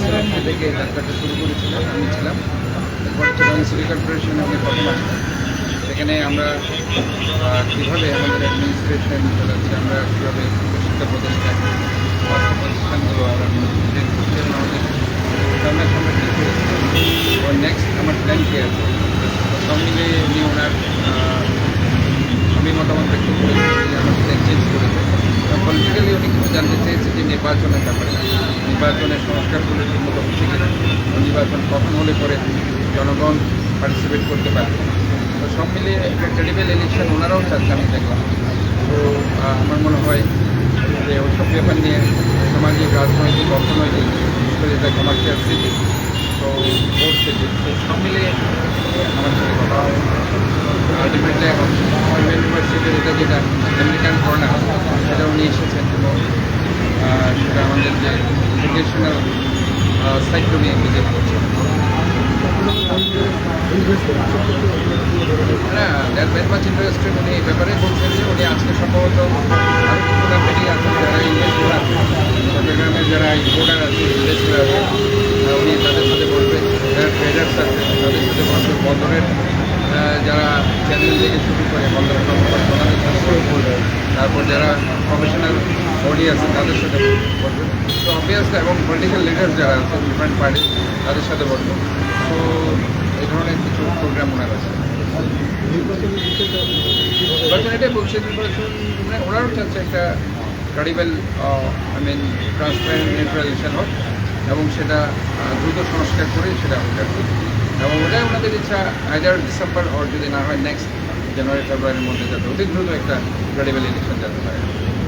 সেলেক্টরি থেকে যাত্রাটা শুরু করেছিলাম আমি ছিলাম। এরপরে চিরং সিটি কর্পোরেশনে আমি প্রথম সেখানে আমরা কীভাবে আমাদের অ্যাডমিনিস্ট্রেশন চালাচ্ছি আমরা কীভাবে শিক্ষা প্রতিষ্ঠান প্রতিষ্ঠানগুলো আমাদের সামনাসামনি ঠিক করেছিলাম নেক্সট আমার প্ল্যান কী আছে? সব মিলিয়ে উনি ওনার আমি মতামত ব্যক্ত করেছি আমার প্ল্যান চেঞ্জ করেছে। পলিটিক্যালি উনি কিছু জানতে চেয়েছে যে নির্বাচনের ব্যাপারে। নির্বাচনের সংস্কারগুলো ঠিকমতো হচ্ছে কিনা নির্বাচন কখন হলে পরে জনগণ পার্টিসিপেট করতে পারবে? তো সব মিলিয়ে একটা ক্রেডিবল ইলেকশন ওনারাও চাচ্ছে, আমি দেখলাম। তো আমার মনে হয় যে ওইসব ব্যাপার নিয়ে সামাজিক, রাজনৈতিক, অর্থনৈতিক যেটা কমার্শিয়াল সিটি তো ভোট সিটি তো সব মিলিয়ে আমার সাথে কথা হয় আলটিমেটলি এখন ইউনিভার্সিটির এটা যেটা আমেরিকান কর্নার সেটা উনি এসেছেন এবং সেটা আমাদের যে এডুকেশনাল সাইটটা নিয়ে ভিজিট করছেন হ্যাঁ দ্যাট ভেরি মাচ ইন্টারেস্টেড উনি এই ব্যাপারে বলছেন যে উনি আজকে সম্ভবত আরও কিছু মিটিং আছে যারা ইনভেস্টর আছে চট্টগ্রামের যারা ইম্পোর্টার আছে ইনভেস্টর আছে উনি তাদের সাথে বলবেন যারা ট্রেডার্স আছে তাদের সাথে বলবেন বন্দরের যারা চ্যানেল থেকে শুরু করে বন্দরের কর্মকর্তা সাথে তারপর যারা প্রফেশনাল বডি আছে তাদের সাথে বলবেন তো অবভিয়াসলি এবং পলিটিক্যাল লিডার যারা আছে ডিফারেন্ট পার্টি তাদের সাথে বলবেন তো এই ধরনের কিছু প্রোগ্রাম ওনার আছে নির্বাচন এটাই বলছে নির্বাচন মানে ওনারও চাচ্ছে একটা credible I mean transparent neutral election হোক এবং সেটা দ্রুত সংস্কার করে সেটা কি। এবং ওটাই ওনাদের ইচ্ছা হাজার ডিসেম্বর ওর যদি না হয় নেক্সট জানুয়ারি ফেব্রুয়ারির মধ্যে যাতে অতি দ্রুত একটা ক্রেডিবল ইলেকশন যাতে হয় you.